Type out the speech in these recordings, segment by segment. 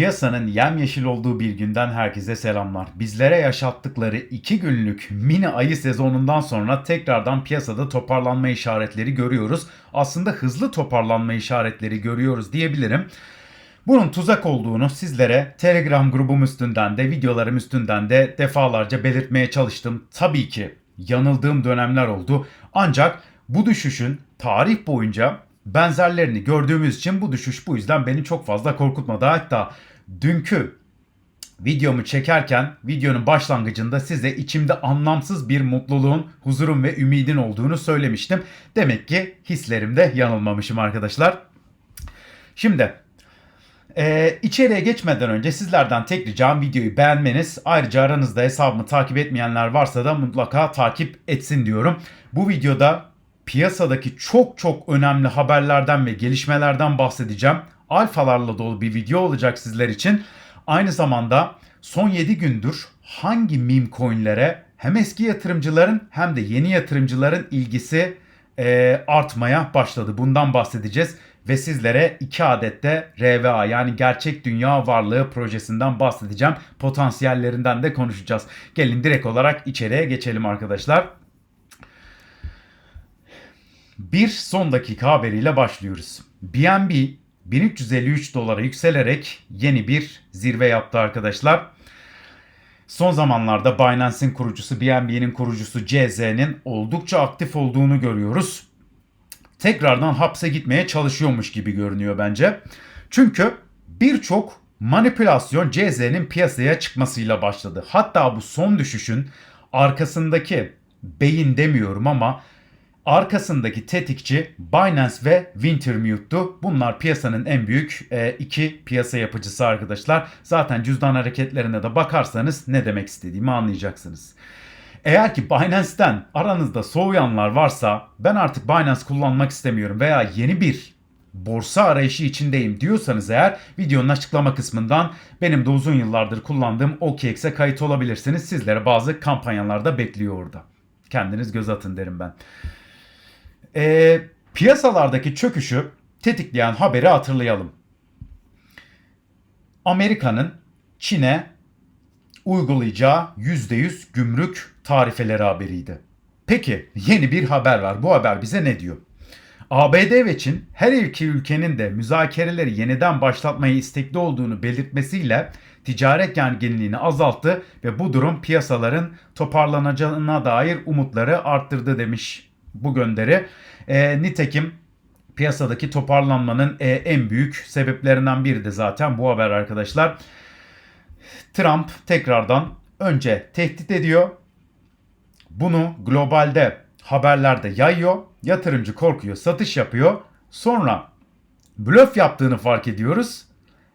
Piyasanın yemyeşil olduğu bir günden herkese selamlar. Bizlere yaşattıkları 2 günlük mini ayı sezonundan sonra tekrardan piyasada toparlanma işaretleri görüyoruz. Aslında hızlı toparlanma işaretleri görüyoruz diyebilirim. Bunun tuzak olduğunu sizlere Telegram grubum üstünden de videolarım üstünden de defalarca belirtmeye çalıştım. Tabii ki yanıldığım dönemler oldu. Ancak bu düşüşün tarih boyunca benzerlerini gördüğümüz için bu düşüş bu yüzden beni çok fazla korkutmadı. Hatta dünkü videomu çekerken videonun başlangıcında size içimde anlamsız bir mutluluğun, huzurun ve ümidin olduğunu söylemiştim. Demek ki hislerimde yanılmamışım arkadaşlar. Şimdi ee, içeriye geçmeden önce sizlerden tek ricam videoyu beğenmeniz. Ayrıca aranızda hesabımı takip etmeyenler varsa da mutlaka takip etsin diyorum. Bu videoda piyasadaki çok çok önemli haberlerden ve gelişmelerden bahsedeceğim. Alfalarla dolu bir video olacak sizler için. Aynı zamanda son 7 gündür hangi meme coinlere hem eski yatırımcıların hem de yeni yatırımcıların ilgisi e, artmaya başladı. Bundan bahsedeceğiz ve sizlere 2 adet de RVA yani gerçek dünya varlığı projesinden bahsedeceğim. Potansiyellerinden de konuşacağız. Gelin direkt olarak içeriye geçelim arkadaşlar. Bir son dakika haberiyle başlıyoruz. BNB 1353 dolara yükselerek yeni bir zirve yaptı arkadaşlar. Son zamanlarda Binance'in kurucusu, BNB'nin kurucusu CZ'nin oldukça aktif olduğunu görüyoruz. Tekrardan hapse gitmeye çalışıyormuş gibi görünüyor bence. Çünkü birçok manipülasyon CZ'nin piyasaya çıkmasıyla başladı. Hatta bu son düşüşün arkasındaki beyin demiyorum ama arkasındaki tetikçi Binance ve Wintermute'du. Bunlar piyasanın en büyük e, iki piyasa yapıcısı arkadaşlar. Zaten cüzdan hareketlerine de bakarsanız ne demek istediğimi anlayacaksınız. Eğer ki Binance'ten aranızda soğuyanlar varsa ben artık Binance kullanmak istemiyorum veya yeni bir borsa arayışı içindeyim diyorsanız eğer videonun açıklama kısmından benim de uzun yıllardır kullandığım OKX'e kayıt olabilirsiniz. Sizlere bazı kampanyalarda bekliyor orada. Kendiniz göz atın derim ben. Ee, piyasalardaki çöküşü tetikleyen haberi hatırlayalım. Amerika'nın Çin'e uygulayacağı %100 gümrük tarifeleri haberiydi. Peki yeni bir haber var. Bu haber bize ne diyor? ABD ve Çin her iki ülkenin de müzakereleri yeniden başlatmaya istekli olduğunu belirtmesiyle ticaret gerginliğini azalttı ve bu durum piyasaların toparlanacağına dair umutları arttırdı demiş bu gönderi. E, nitekim piyasadaki toparlanmanın e, en büyük sebeplerinden biri de zaten bu haber arkadaşlar. Trump tekrardan önce tehdit ediyor. Bunu globalde haberlerde yayıyor. Yatırımcı korkuyor, satış yapıyor. Sonra blöf yaptığını fark ediyoruz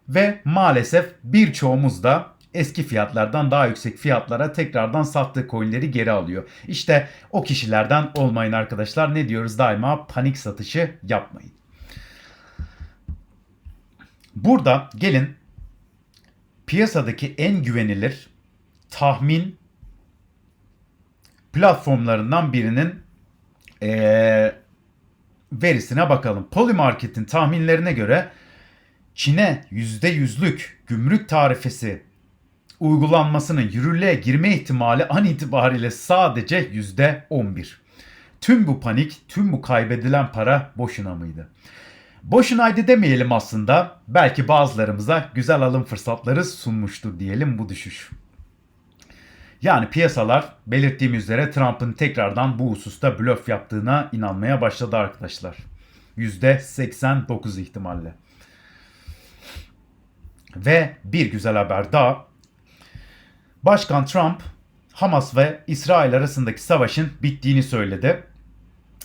ve maalesef birçoğumuz da eski fiyatlardan daha yüksek fiyatlara tekrardan sattığı coinleri geri alıyor. İşte o kişilerden olmayın arkadaşlar. Ne diyoruz daima panik satışı yapmayın. Burada gelin piyasadaki en güvenilir tahmin platformlarından birinin ee, verisine bakalım. Polymarket'in tahminlerine göre Çin'e %100'lük gümrük tarifesi uygulanmasının yürürlüğe girme ihtimali an itibariyle sadece %11. Tüm bu panik, tüm bu kaybedilen para boşuna mıydı? Boşunaydı demeyelim aslında. Belki bazılarımıza güzel alım fırsatları sunmuştur diyelim bu düşüş. Yani piyasalar belirttiğim üzere Trump'ın tekrardan bu hususta blöf yaptığına inanmaya başladı arkadaşlar. %89 ihtimalle. Ve bir güzel haber daha. Başkan Trump Hamas ve İsrail arasındaki savaşın bittiğini söyledi.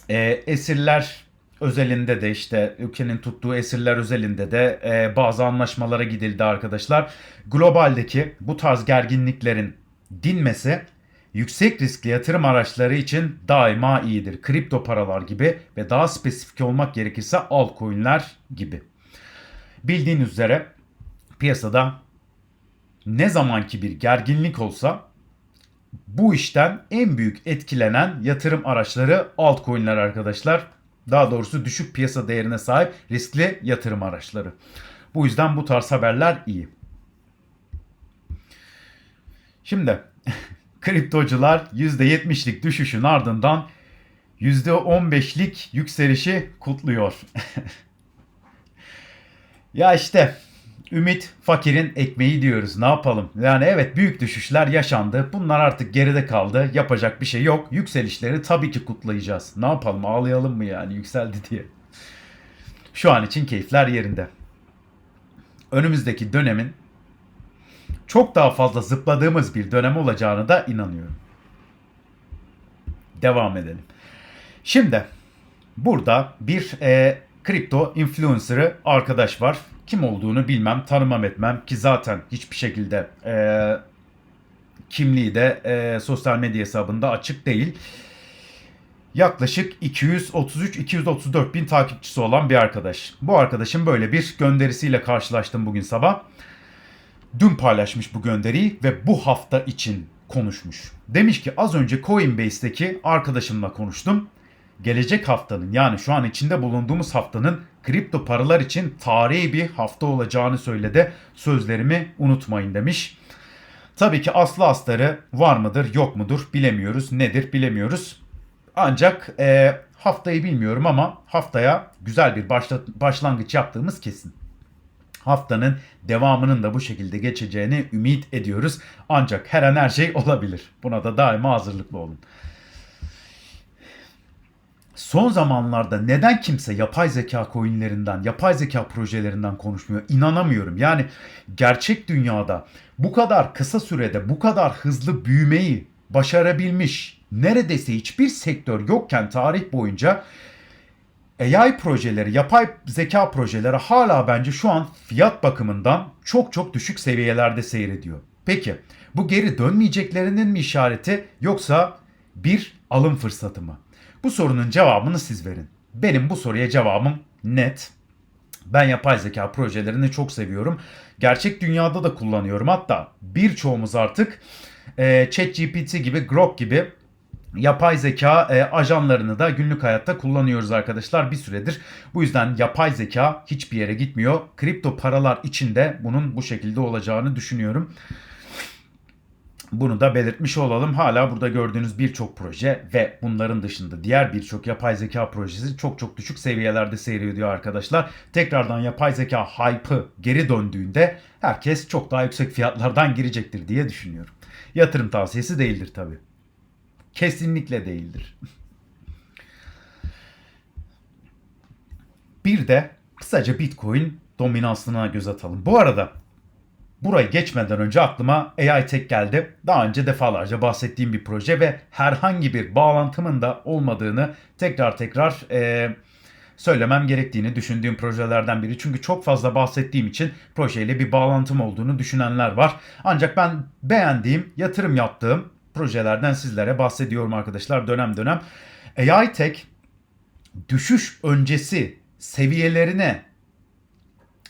E, esirler özelinde de işte ülkenin tuttuğu esirler özelinde de e, bazı anlaşmalara gidildi arkadaşlar. Globaldeki bu tarz gerginliklerin dinmesi yüksek riskli yatırım araçları için daima iyidir. Kripto paralar gibi ve daha spesifik olmak gerekirse altcoin'ler gibi. Bildiğiniz üzere piyasada ne zamanki bir gerginlik olsa bu işten en büyük etkilenen yatırım araçları altcoin'ler arkadaşlar. Daha doğrusu düşük piyasa değerine sahip riskli yatırım araçları. Bu yüzden bu tarz haberler iyi. Şimdi kriptocular %70'lik düşüşün ardından %15'lik yükselişi kutluyor. ya işte ümit fakirin ekmeği diyoruz. Ne yapalım? Yani evet büyük düşüşler yaşandı. Bunlar artık geride kaldı. Yapacak bir şey yok. Yükselişleri tabii ki kutlayacağız. Ne yapalım? Ağlayalım mı yani yükseldi diye. Şu an için keyifler yerinde. Önümüzdeki dönemin çok daha fazla zıpladığımız bir dönem olacağını da inanıyorum. Devam edelim. Şimdi burada bir e, kripto influencer'ı arkadaş var. Kim olduğunu bilmem, tanımam etmem ki zaten hiçbir şekilde e, kimliği de e, sosyal medya hesabında açık değil. Yaklaşık 233-234 bin takipçisi olan bir arkadaş. Bu arkadaşın böyle bir gönderisiyle karşılaştım bugün sabah. Dün paylaşmış bu gönderiyi ve bu hafta için konuşmuş. Demiş ki az önce Coinbase'deki arkadaşımla konuştum. Gelecek haftanın yani şu an içinde bulunduğumuz haftanın kripto paralar için tarihi bir hafta olacağını söyledi. Sözlerimi unutmayın demiş. Tabii ki aslı astarı var mıdır yok mudur bilemiyoruz. Nedir bilemiyoruz. Ancak e, haftayı bilmiyorum ama haftaya güzel bir başla, başlangıç yaptığımız kesin. Haftanın devamının da bu şekilde geçeceğini ümit ediyoruz. Ancak her an her şey olabilir. Buna da daima hazırlıklı olun. Son zamanlarda neden kimse yapay zeka coinlerinden, yapay zeka projelerinden konuşmuyor? İnanamıyorum. Yani gerçek dünyada bu kadar kısa sürede bu kadar hızlı büyümeyi başarabilmiş neredeyse hiçbir sektör yokken tarih boyunca AI projeleri, yapay zeka projeleri hala bence şu an fiyat bakımından çok çok düşük seviyelerde seyrediyor. Peki bu geri dönmeyeceklerinin mi işareti yoksa bir alım fırsatı mı? Bu sorunun cevabını siz verin. Benim bu soruya cevabım net. Ben yapay zeka projelerini çok seviyorum. Gerçek dünyada da kullanıyorum. Hatta birçoğumuz artık e, ChatGPT gibi, Grok gibi yapay zeka e, ajanlarını da günlük hayatta kullanıyoruz arkadaşlar bir süredir. Bu yüzden yapay zeka hiçbir yere gitmiyor. Kripto paralar içinde bunun bu şekilde olacağını düşünüyorum. Bunu da belirtmiş olalım. Hala burada gördüğünüz birçok proje ve bunların dışında diğer birçok yapay zeka projesi çok çok düşük seviyelerde seyrediyor arkadaşlar. Tekrardan yapay zeka hype'ı geri döndüğünde herkes çok daha yüksek fiyatlardan girecektir diye düşünüyorum. Yatırım tavsiyesi değildir tabii. Kesinlikle değildir. Bir de kısaca Bitcoin dominansına göz atalım. Bu arada burayı geçmeden önce aklıma AI Tech geldi. Daha önce defalarca bahsettiğim bir proje ve herhangi bir bağlantımın da olmadığını tekrar tekrar e, söylemem gerektiğini düşündüğüm projelerden biri. Çünkü çok fazla bahsettiğim için projeyle bir bağlantım olduğunu düşünenler var. Ancak ben beğendiğim, yatırım yaptığım projelerden sizlere bahsediyorum arkadaşlar dönem dönem. AI Tech düşüş öncesi seviyelerine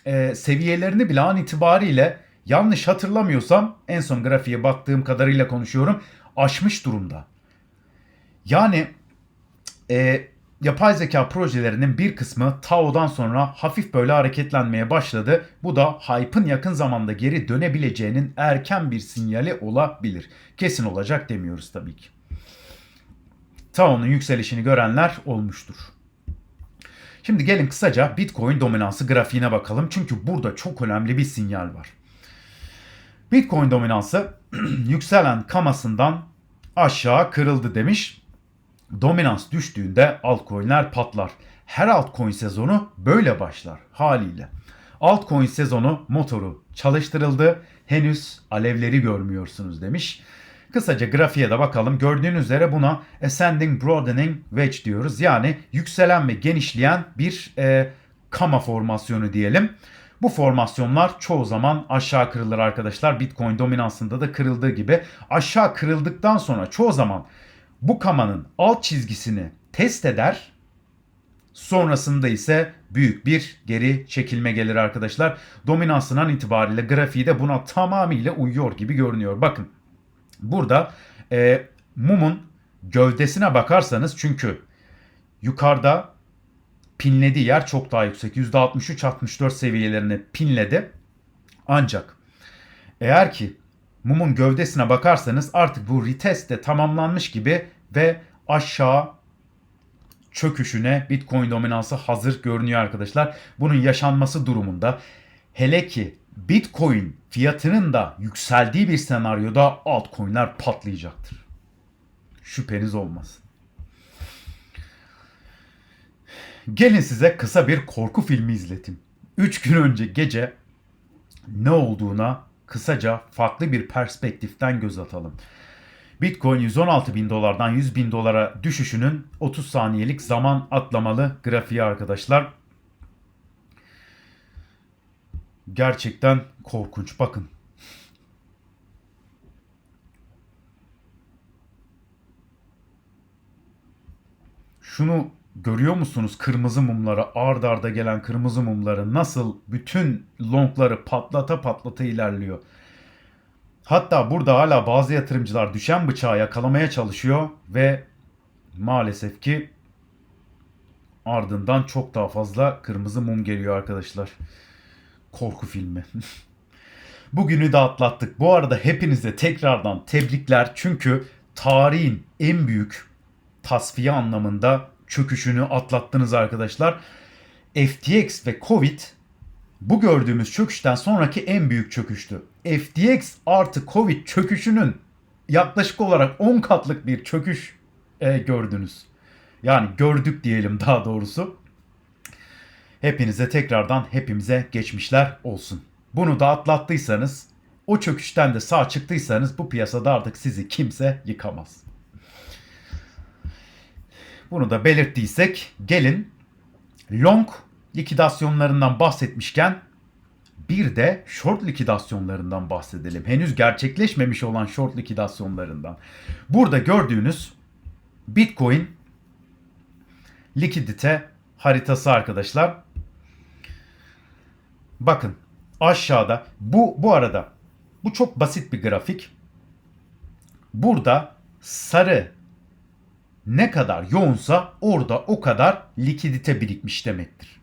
e, seviyelerini bile an itibariyle yanlış hatırlamıyorsam en son grafiğe baktığım kadarıyla konuşuyorum aşmış durumda. Yani e, yapay zeka projelerinin bir kısmı TAO'dan sonra hafif böyle hareketlenmeye başladı. Bu da hype'ın yakın zamanda geri dönebileceğinin erken bir sinyali olabilir. Kesin olacak demiyoruz tabii ki. TAO'nun yükselişini görenler olmuştur. Şimdi gelin kısaca Bitcoin dominansı grafiğine bakalım. Çünkü burada çok önemli bir sinyal var. Bitcoin dominansı yükselen kamasından aşağı kırıldı demiş. Dominans düştüğünde altcoin'ler patlar. Her altcoin sezonu böyle başlar haliyle. Altcoin sezonu motoru çalıştırıldı. Henüz alevleri görmüyorsunuz demiş. Kısaca grafiğe de bakalım. Gördüğünüz üzere buna ascending broadening wedge diyoruz. Yani yükselen ve genişleyen bir e, kama formasyonu diyelim. Bu formasyonlar çoğu zaman aşağı kırılır arkadaşlar. Bitcoin dominansında da kırıldığı gibi. Aşağı kırıldıktan sonra çoğu zaman bu kamanın alt çizgisini test eder. Sonrasında ise büyük bir geri çekilme gelir arkadaşlar. Dominansından itibariyle grafiği de buna tamamıyla uyuyor gibi görünüyor. Bakın burada e, mumun gövdesine bakarsanız çünkü yukarıda pinlediği yer çok daha yüksek. %63-64 seviyelerine pinledi. Ancak eğer ki mumun gövdesine bakarsanız artık bu retest de tamamlanmış gibi ve aşağı çöküşüne Bitcoin dominansı hazır görünüyor arkadaşlar. Bunun yaşanması durumunda hele ki Bitcoin fiyatının da yükseldiği bir senaryoda altcoin'ler patlayacaktır. Şüpheniz olmasın. Gelin size kısa bir korku filmi izleteyim. 3 gün önce gece ne olduğuna kısaca farklı bir perspektiften göz atalım. Bitcoin 116 bin dolardan 100 bin dolara düşüşünün 30 saniyelik zaman atlamalı grafiği arkadaşlar. Gerçekten korkunç. Bakın. Şunu görüyor musunuz? Kırmızı mumları, ard arda gelen kırmızı mumları nasıl bütün longları patlata patlata ilerliyor. Hatta burada hala bazı yatırımcılar düşen bıçağı yakalamaya çalışıyor ve maalesef ki ardından çok daha fazla kırmızı mum geliyor arkadaşlar. Korku filmi. Bugünü de atlattık. Bu arada hepinize tekrardan tebrikler. Çünkü tarihin en büyük tasfiye anlamında çöküşünü atlattınız arkadaşlar. FTX ve Covid bu gördüğümüz çöküşten sonraki en büyük çöküştü. FTX artı Covid çöküşünün yaklaşık olarak 10 katlık bir çöküş e, gördünüz. Yani gördük diyelim daha doğrusu. Hepinize tekrardan hepimize geçmişler olsun. Bunu da atlattıysanız, o çöküşten de sağ çıktıysanız bu piyasada artık sizi kimse yıkamaz. Bunu da belirttiysek gelin long likidasyonlarından bahsetmişken bir de short likidasyonlarından bahsedelim. Henüz gerçekleşmemiş olan short likidasyonlarından. Burada gördüğünüz Bitcoin likidite haritası arkadaşlar. Bakın aşağıda bu bu arada bu çok basit bir grafik. Burada sarı ne kadar yoğunsa orada o kadar likidite birikmiş demektir.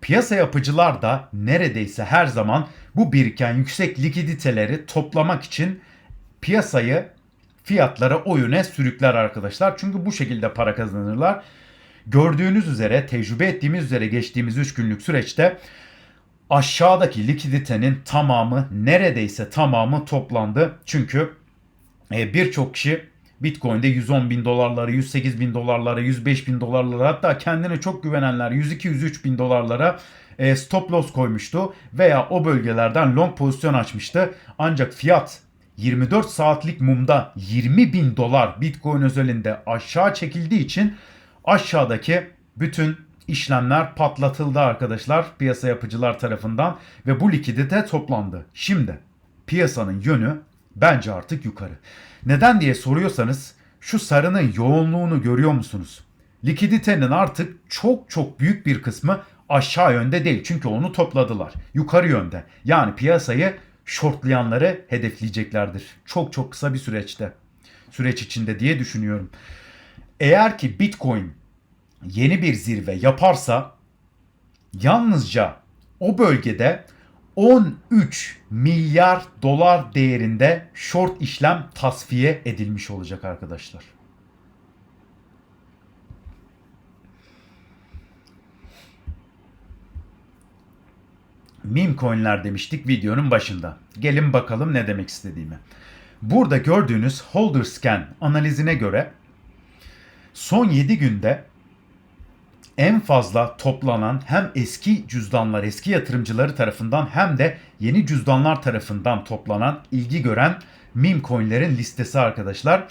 Piyasa yapıcılar da neredeyse her zaman bu biriken yüksek likiditeleri toplamak için piyasayı fiyatlara o yöne sürükler arkadaşlar. Çünkü bu şekilde para kazanırlar. Gördüğünüz üzere, tecrübe ettiğimiz üzere geçtiğimiz 3 günlük süreçte aşağıdaki likiditenin tamamı neredeyse tamamı toplandı. Çünkü e, birçok kişi Bitcoin'de 110 bin dolarlara, 108 bin dolarlara, 105 bin dolarlara hatta kendine çok güvenenler 102-103 bin dolarlara e, stop loss koymuştu veya o bölgelerden long pozisyon açmıştı. Ancak fiyat 24 saatlik mumda 20 bin dolar Bitcoin özelinde aşağı çekildiği için aşağıdaki bütün işlemler patlatıldı arkadaşlar piyasa yapıcılar tarafından ve bu likidite toplandı. Şimdi piyasanın yönü bence artık yukarı. Neden diye soruyorsanız şu sarının yoğunluğunu görüyor musunuz? Likiditenin artık çok çok büyük bir kısmı aşağı yönde değil. Çünkü onu topladılar. Yukarı yönde. Yani piyasayı shortlayanları hedefleyeceklerdir. Çok çok kısa bir süreçte. Süreç içinde diye düşünüyorum. Eğer ki Bitcoin yeni bir zirve yaparsa yalnızca o bölgede 13 milyar dolar değerinde short işlem tasfiye edilmiş olacak arkadaşlar. Meme coinler demiştik videonun başında. Gelin bakalım ne demek istediğimi. Burada gördüğünüz holder scan analizine göre son 7 günde en fazla toplanan hem eski cüzdanlar, eski yatırımcıları tarafından hem de yeni cüzdanlar tarafından toplanan, ilgi gören meme coinlerin listesi arkadaşlar.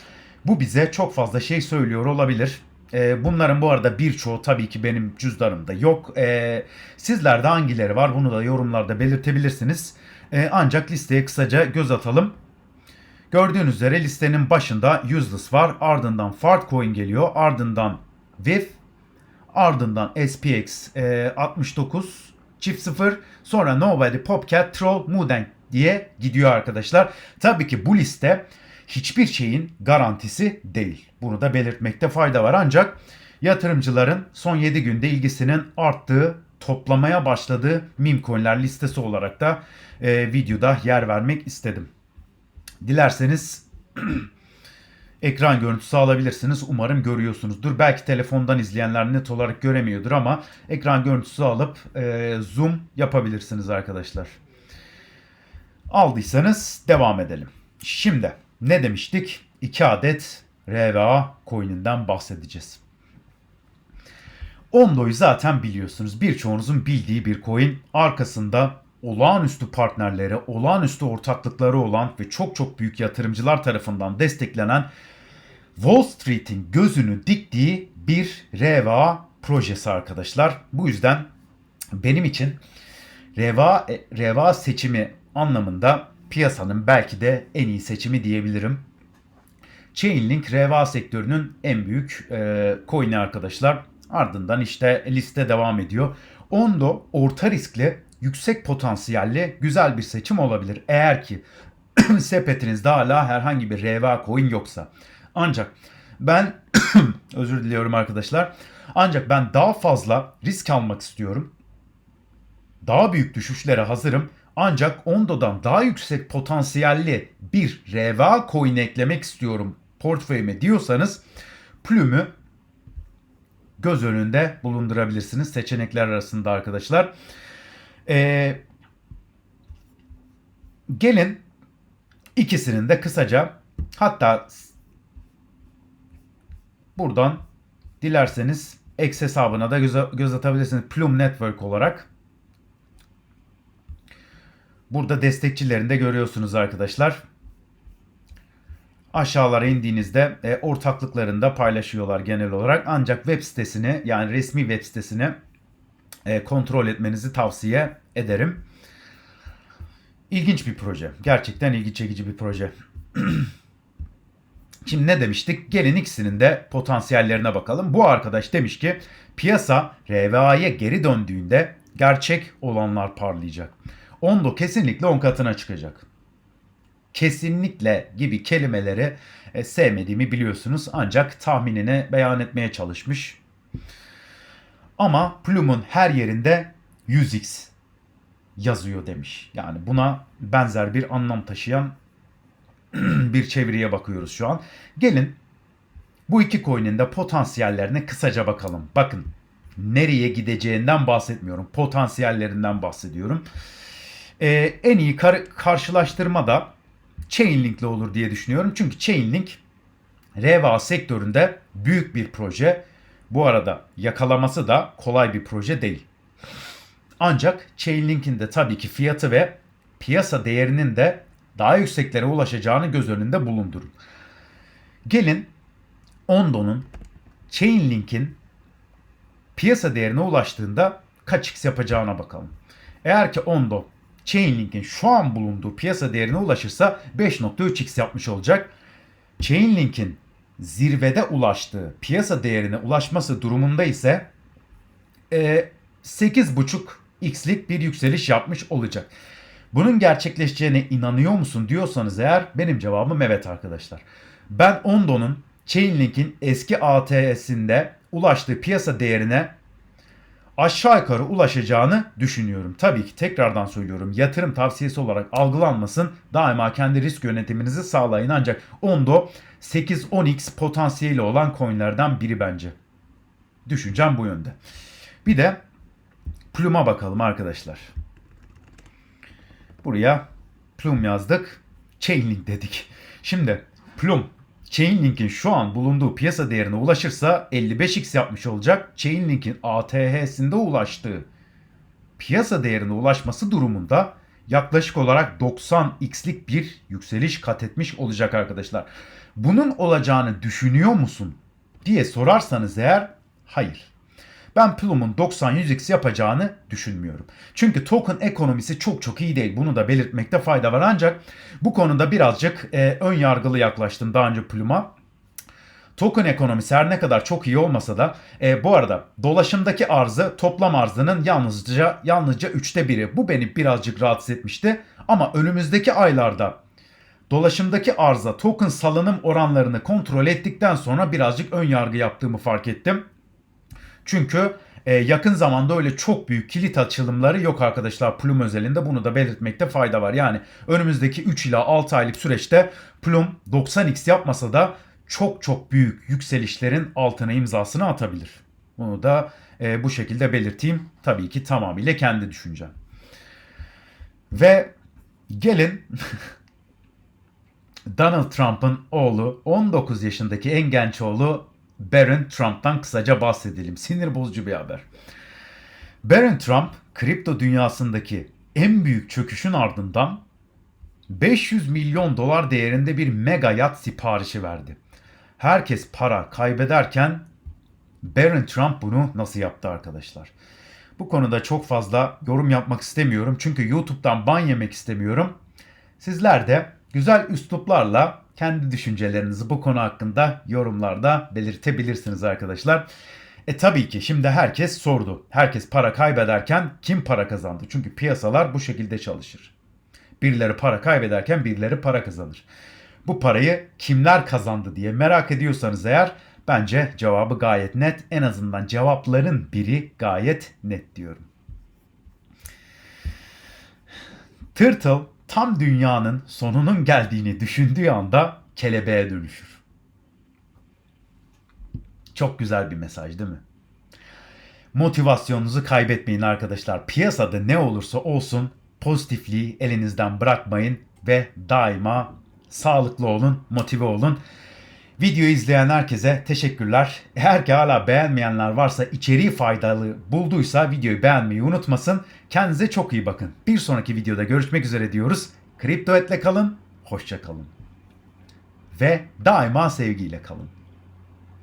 Bu bize çok fazla şey söylüyor olabilir. Ee, bunların bu arada birçoğu tabii ki benim cüzdanımda yok. Ee, sizlerde hangileri var bunu da yorumlarda belirtebilirsiniz. Ee, ancak listeye kısaca göz atalım. Gördüğünüz üzere listenin başında Useless var. Ardından Fartcoin geliyor. Ardından VIF, Ardından SPX e, 69 çift 0 sonra Nobody, Popcat, Troll, Mudeng diye gidiyor arkadaşlar. Tabii ki bu liste hiçbir şeyin garantisi değil. Bunu da belirtmekte fayda var ancak yatırımcıların son 7 günde ilgisinin arttığı, toplamaya başladığı meme coinler listesi olarak da e, videoda yer vermek istedim. Dilerseniz ekran görüntüsü alabilirsiniz. Umarım görüyorsunuzdur. Belki telefondan izleyenler net olarak göremiyordur ama ekran görüntüsü alıp e, zoom yapabilirsiniz arkadaşlar. Aldıysanız devam edelim. Şimdi ne demiştik? 2 adet RVA coin'inden bahsedeceğiz. Ondo'yu zaten biliyorsunuz. Birçoğunuzun bildiği bir coin. Arkasında olağanüstü partnerleri, olağanüstü ortaklıkları olan ve çok çok büyük yatırımcılar tarafından desteklenen Wall Street'in gözünü diktiği bir RVA projesi arkadaşlar. Bu yüzden benim için RVA, RVA seçimi anlamında piyasanın belki de en iyi seçimi diyebilirim. Chainlink RVA sektörünün en büyük e, coin'i arkadaşlar. Ardından işte liste devam ediyor. Ondo orta riskli, yüksek potansiyelli güzel bir seçim olabilir. Eğer ki sepetinizde hala herhangi bir RVA coin yoksa. Ancak ben özür diliyorum arkadaşlar. Ancak ben daha fazla risk almak istiyorum. Daha büyük düşüşlere hazırım. Ancak Ondo'dan daha yüksek potansiyelli bir RVA coin eklemek istiyorum portföyüme diyorsanız Plüm'ü göz önünde bulundurabilirsiniz seçenekler arasında arkadaşlar. Ee, gelin ikisinin de kısaca hatta buradan dilerseniz X hesabına da göz, göz atabilirsiniz Plum Network olarak. Burada destekçilerini de görüyorsunuz arkadaşlar. Aşağılara indiğinizde e, ortaklıklarını da paylaşıyorlar genel olarak. Ancak web sitesini yani resmi web sitesini e, kontrol etmenizi tavsiye ederim. İlginç bir proje. Gerçekten ilgi çekici bir proje. Şimdi ne demiştik? Gelin ikisinin de potansiyellerine bakalım. Bu arkadaş demiş ki piyasa RVA'ya geri döndüğünde gerçek olanlar parlayacak. Ondo kesinlikle 10 katına çıkacak. Kesinlikle gibi kelimeleri e, sevmediğimi biliyorsunuz ancak tahminini beyan etmeye çalışmış. Ama Plum'un her yerinde 100x yazıyor demiş. Yani buna benzer bir anlam taşıyan bir çeviriye bakıyoruz şu an. Gelin bu iki coin'in de potansiyellerine kısaca bakalım. Bakın nereye gideceğinden bahsetmiyorum. Potansiyellerinden bahsediyorum. Ee, en iyi kar- karşılaştırma da Chainlink'le olur diye düşünüyorum. Çünkü Chainlink RVA sektöründe büyük bir proje. Bu arada yakalaması da kolay bir proje değil. Ancak Chainlink'in de tabii ki fiyatı ve piyasa değerinin de daha yükseklere ulaşacağını göz önünde bulundurun. Gelin Ondo'nun Chainlink'in piyasa değerine ulaştığında kaç x yapacağına bakalım. Eğer ki Ondo Chainlink'in şu an bulunduğu piyasa değerine ulaşırsa 5.3x yapmış olacak. Chainlink'in zirvede ulaştığı piyasa değerine ulaşması durumunda ise e, 8.5x'lik bir yükseliş yapmış olacak. Bunun gerçekleşeceğine inanıyor musun diyorsanız eğer benim cevabım evet arkadaşlar. Ben Ondo'nun Chainlink'in eski ATS'inde ulaştığı piyasa değerine aşağı yukarı ulaşacağını düşünüyorum. Tabii ki tekrardan söylüyorum yatırım tavsiyesi olarak algılanmasın. Daima kendi risk yönetiminizi sağlayın ancak Ondo 8-10x potansiyeli olan coinlerden biri bence. Düşüncem bu yönde. Bir de Plum'a bakalım arkadaşlar. Buraya Plum yazdık. Chainlink dedik. Şimdi Plum Chainlink'in şu an bulunduğu piyasa değerine ulaşırsa 55x yapmış olacak. Chainlink'in ATH'sinde ulaştığı piyasa değerine ulaşması durumunda yaklaşık olarak 90x'lik bir yükseliş kat etmiş olacak arkadaşlar. Bunun olacağını düşünüyor musun diye sorarsanız eğer hayır. Ben Plum'un 90-100x yapacağını düşünmüyorum. Çünkü token ekonomisi çok çok iyi değil. Bunu da belirtmekte fayda var. Ancak bu konuda birazcık e, ön yargılı yaklaştım daha önce Plum'a. Token ekonomisi her ne kadar çok iyi olmasa da e, bu arada dolaşımdaki arzı toplam arzının yalnızca yalnızca üçte biri. Bu beni birazcık rahatsız etmişti. Ama önümüzdeki aylarda dolaşımdaki arza token salınım oranlarını kontrol ettikten sonra birazcık ön yargı yaptığımı fark ettim. Çünkü Ee, yakın zamanda öyle çok büyük kilit açılımları yok arkadaşlar Plum özelinde. Bunu da belirtmekte fayda var. Yani önümüzdeki 3 ila 6 aylık süreçte Plum 90x yapmasa da çok çok büyük yükselişlerin altına imzasını atabilir. Bunu da e, bu şekilde belirteyim. Tabii ki tamamıyla kendi düşüncem. Ve gelin Donald Trump'ın oğlu 19 yaşındaki en genç oğlu Barron Trump'tan kısaca bahsedelim. Sinir bozucu bir haber. Barron Trump kripto dünyasındaki en büyük çöküşün ardından 500 milyon dolar değerinde bir mega yat siparişi verdi. Herkes para kaybederken Barron Trump bunu nasıl yaptı arkadaşlar? Bu konuda çok fazla yorum yapmak istemiyorum. Çünkü YouTube'dan ban yemek istemiyorum. Sizler de güzel üsluplarla kendi düşüncelerinizi bu konu hakkında yorumlarda belirtebilirsiniz arkadaşlar. E tabii ki şimdi herkes sordu. Herkes para kaybederken kim para kazandı? Çünkü piyasalar bu şekilde çalışır. Birileri para kaybederken birileri para kazanır. Bu parayı kimler kazandı diye merak ediyorsanız eğer bence cevabı gayet net. En azından cevapların biri gayet net diyorum. Turtle tam dünyanın sonunun geldiğini düşündüğü anda kelebeğe dönüşür. Çok güzel bir mesaj değil mi? Motivasyonunuzu kaybetmeyin arkadaşlar. Piyasada ne olursa olsun pozitifliği elinizden bırakmayın ve daima sağlıklı olun, motive olun. Videoyu izleyen herkese teşekkürler. Eğer ki hala beğenmeyenler varsa içeriği faydalı bulduysa videoyu beğenmeyi unutmasın. Kendinize çok iyi bakın. Bir sonraki videoda görüşmek üzere diyoruz. Kripto etle kalın, hoşça kalın. Ve daima sevgiyle kalın.